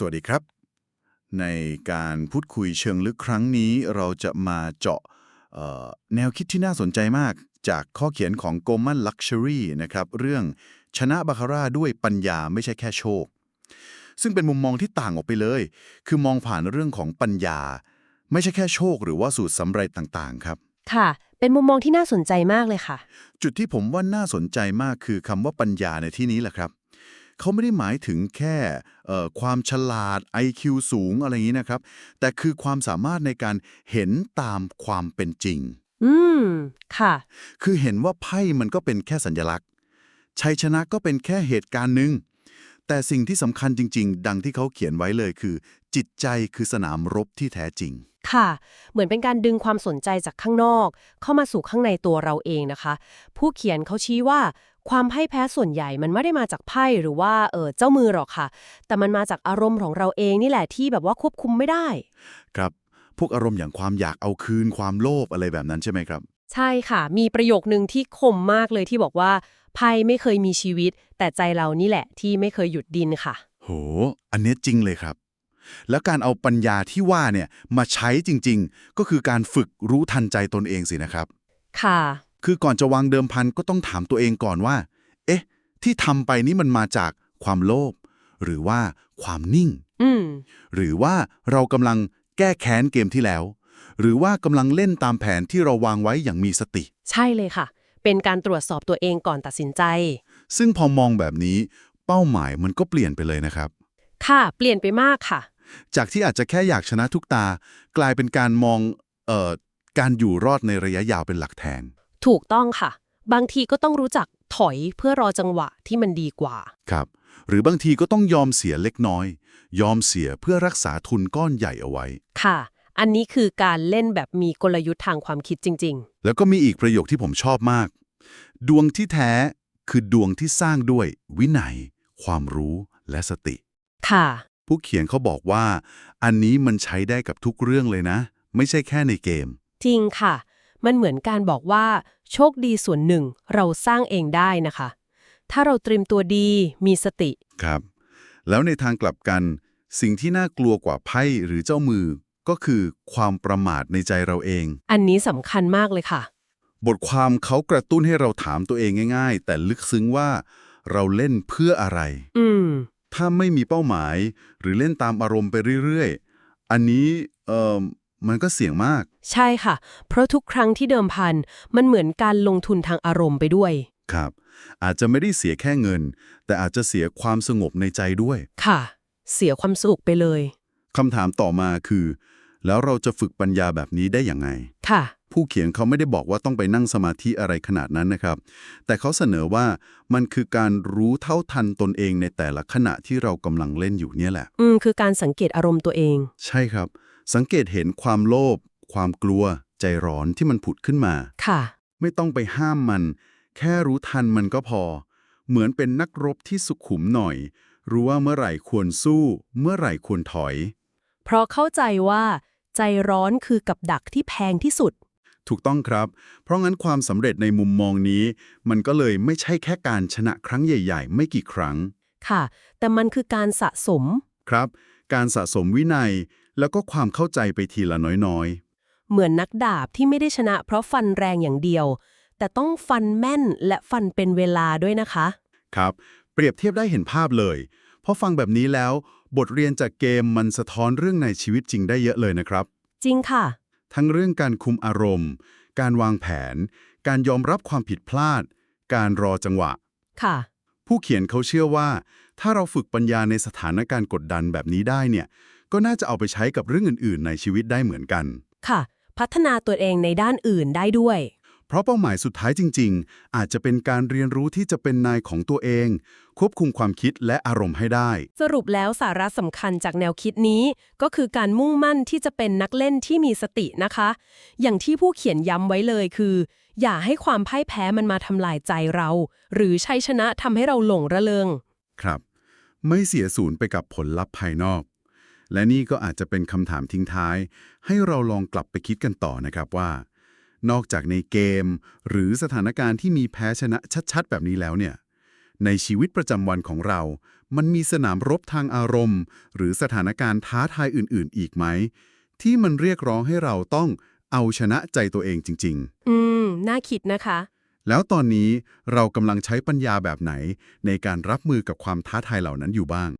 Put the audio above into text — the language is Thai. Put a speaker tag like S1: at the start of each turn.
S1: สวัสดีครับ ในการพูดคุยเชิงลึกครั้งนี้ เราจะมาเจาะเอ่อแนวคิดที่น่าสนใจมากจากข้อเขียนของ Goldman Luxury นะครับ เรื่องชนะบาคาร่าด้วยปัญญาไม่ใช่แค่โชค ซึ่งเป็นมุมมองที่ต่างออกไปเลย คือมองผ่านเรื่องของปัญญา ไม่ใช่แค่โชค หรือว่าสูตรสำเร็จต่างๆ ครับ
S2: ค่ะ เป็นมุมมองที่น่าสนใจมากเลยค่ะ
S1: จุดที่ผมว่าน่าสนใจมากคือคำว่าปัญญาในที่นี้แหละครับ เขาไม่ได้หมายถึงแค่เอ่อความฉลาด IQ สูงอะไรอย่างนี้นะครับ แต่คือความสามารถในการเห็นตามความเป็นจริง
S2: อืม ค่ะ
S1: คือเห็นว่าไพ่มันก็เป็นแค่สัญลักษณ์ ชัยชนะก็เป็นแค่เหตุการณ์หนึ่ง แต่สิ่งที่สำคัญจริง ๆ ดังที่เขาเขียนไว้เลยคือ จิตใจคือสนามรบที่แท้จริง
S2: ค่ะ เหมือนเป็นการดึงความสนใจจากข้างนอก เข้ามาสู่ข้างในตัวเราเองนะคะ ผู้เขียนเขาชี้ว่าความพ่ายแพ้ส่วนใหญ่มันไม่ได้มาจากไพ่หรือว่าเออเจ้ามือหรอกค่ะ แต่มันมาจากอารมณ์ของเราเองนี่แหละที่แบบว่าควบคุมไม่ได้
S1: ครับ พวกอารมณ์อย่างความอยากเอาคืนความโลภอะไรแบบนั้นใช่ไหมครับ
S2: ใช่ค่ะ มีประโยคนึงที่คมมากเลยที่บอกว่าไพ่ไม่เคยมีชีวิต แต่ใจเรานี่แหละที่ไม่เคยหยุดดินค่ะ
S1: โห อันเนี้ยจริงเลยครับ แล้วการเอาปัญญาที่ว่าเนี่ยมาใช้จริง ๆ ก็คือการฝึกรู้ทันใจตนเองสินะครับ
S2: ค่ะ
S1: คือก่อนจะวางเดิมพันก็ต้องถามตัวเองก่อนว่า เอ๊ะ ที่ทำไปนี่มันมาจากความโลภหรือว่าความนิ่ง
S2: อืม
S1: หรือว่าเรากำลังแก้แค้นเกมที่แล้ว หรือว่ากำลังเล่นตามแผนที่เราวางไว้อย่างมีสติ
S2: ใช่เลยค่ะ เป็นการตรวจสอบตัวเองก่อนตัดสินใจ
S1: ซึ่งพอมองแบบนี้ เป้าหมายมันก็เปลี่ยนไปเลยนะครับ
S2: ค่ะ เปลี่ยนไปมากค่ะ
S1: จากที่อาจจะแค่อยากชนะทุกตา กลายเป็นการมองเอ่อการอยู่รอดในระยะยาวเป็นหลักแทน
S2: ถูกต้องค่ะ บางทีก็ต้องรู้จักถอยเพื่อรอจังหวะที่มันดีกว่า
S1: ครับ หรือบางทีก็ต้องยอมเสียเล็กน้อย ยอมเสียเพื่อรักษาทุนก้อนใหญ่เอาไว้
S2: ค่ะ อันนี้คือการเล่นแบบมีกลยุทธ์ทางความคิดจริง
S1: แล้วก็มีอีกประโยคที่ผมชอบมาก ดวงที่แท้คือดวงที่สร้างด้วยวินัย ความรู้และสติ
S2: ๆ ค่ะ
S1: ผู้เขียนเขาบอกว่า อันนี้มันใช้ได้กับทุกเรื่องเลยนะ ไม่ใช่แค่ในเกม
S2: จริงค่ะ มันเหมือนการบอกว่า โชคดีส่วนหนึ่งเราสร้างเองได้นะคะ ถ้าเราเตรียมตัวดีมีสติ
S1: ครับ แล้วในทางกลับกัน สิ่งที่น่ากลัวกว่าไพ่หรือเจ้ามือ ก็คือความประมาทในใจเราเอง
S2: อันนี้สำคัญมากเลยค่ะ
S1: บทความเขากระตุ้นให้เราถามตัวเองง่าย ๆ แต่ลึกซึ้งว่า เราเล่นเพื่ออะไร
S2: อืม
S1: ถ้าไม่มีเป้าหมาย หรือเล่นตามอารมณ์ไปเรื่อยๆ อันนี้เอ่อมันก็เสี่ยงมาก
S2: ใช่ค่ะ เพราะทุกครั้งที่เดิมพัน มันเหมือนการลงทุนทางอารมณ์ไปด้วย
S1: ครับ อาจจะไม่ได้เสียแค่เงิน แต่อาจจะเสียความสงบในใจด้วย
S2: ค่ะ เสียความสุขไปเลย
S1: คำถามต่อมาคือ แล้วเราจะฝึกปัญญาแบบนี้ได้อย่างไง
S2: ค่ะ
S1: ผู้เขียนเขาไม่ได้บอกว่าต้องไปนั่งสมาธิอะไรขนาดนั้นนะครับ แต่เขาเสนอว่ามันคือการรู้เท่าทันตนเองในแต่ละขณะที่เรากำลังเล่นอยู่เนี่ยแหละ
S2: อืม คือการสังเกตอารมณ์ตัวเอง
S1: ใช่ครับ สังเกตเห็นความโลภ ความกลัว ใจร้อนที่มันผุดขึ้นมา
S2: ค่ะ
S1: ไม่ต้องไปห้ามมัน แค่รู้ทันมันก็พอ เหมือนเป็นนักรบที่สุขุมหน่อย รู้ว่าเมื่อไหร่ควรสู้ เมื่อไหร่ควรถอย
S2: เพราะเข้าใจว่า ใจร้อนคือกับดักที่แพงที่สุด
S1: ถูกต้องครับ เพราะงั้นความสำเร็จในมุมมองนี้ มันก็เลยไม่ใช่แค่การชนะครั้งใหญ่ ๆ ไม่กี่ครั้ง
S2: ค่ะ แต่มันคือการสะสม
S1: ครับ การสะสมวินัย แล้วก็ความเข้าใจไปทีละน้อย
S2: เหมือนนักดาบที่ไม่ได้ชนะ เพราะฟันแรงอย่างเดียว แต่ต้องฟันแม่นและฟันเป็นเวลาด้วยนะคะ
S1: ๆครับ เปรียบเทียบได้เห็นภาพเลยเพราะฟังแบบนี้แล้ว บทเรียนจากเกมมันสะท้อนเรื่องในชีวิตจริงได้เยอะเลยนะครับ
S2: จริงค่ะ
S1: ทั้งเรื่องการคุมอารมณ์ การวางแผน การยอมรับความผิดพลาด การรอจังหวะ
S2: ค่ะ
S1: ผู้เขียนเขาเชื่อว่า ถ้าเราฝึกปัญญาในสถานการณ์กดดันแบบนี้ได้เนี่ย ก็น่าจะเอาไปใช้กับเรื่องอื่น ๆ ในชีวิตได้เหมือนกัน
S2: ค่ะ พัฒนาตัวเองในด้านอื่นได้ด้วย
S1: เพราะเป้าหมายสุดท้ายจริง ๆ อาจจะเป็นการเรียนรู้ที่จะเป็นนายของตัวเอง ควบคุมความคิดและอารมณ์ให้ได้
S2: สรุปแล้วสาระสำคัญจากแนวคิดนี้ ก็คือการมุ่งมั่นที่จะเป็นนักเล่นที่มีสตินะคะ อย่างที่ผู้เขียนย้ำไว้เลยคือ อย่าให้ความพ่ายแพ้มันมาทำลายใจเรา หรือชัยชนะทำให้เราหลงระเริง
S1: ครับ ไม่เสียศูนย์ไปกับผลลัพธ์ภายนอก และนี่ก็อาจจะเป็นคำถามทิ้งท้าย ให้เราลองกลับไปคิดกันต่อนะครับว่า นอกจากในเกม หรือสถานการณ์ที่มีแพ้ชนะชัดๆ แบบนี้แล้วเนี่ย ในชีวิตประจำวันของเรา มันมีสนามรบทางอารมณ์ หรือสถานการณ์ท้าทายอื่น ๆ อีกไหม ที่มันเรียกร้องให้เราต้องเอาชนะใจตัวเองจริง
S2: อืม น่าคิดนะคะ
S1: ๆแล้วตอนนี้เรากำลังใช้ปัญญาแบบไหน ในการรับมือกับความท้าทายเหล่านั้นอยู่บ้าง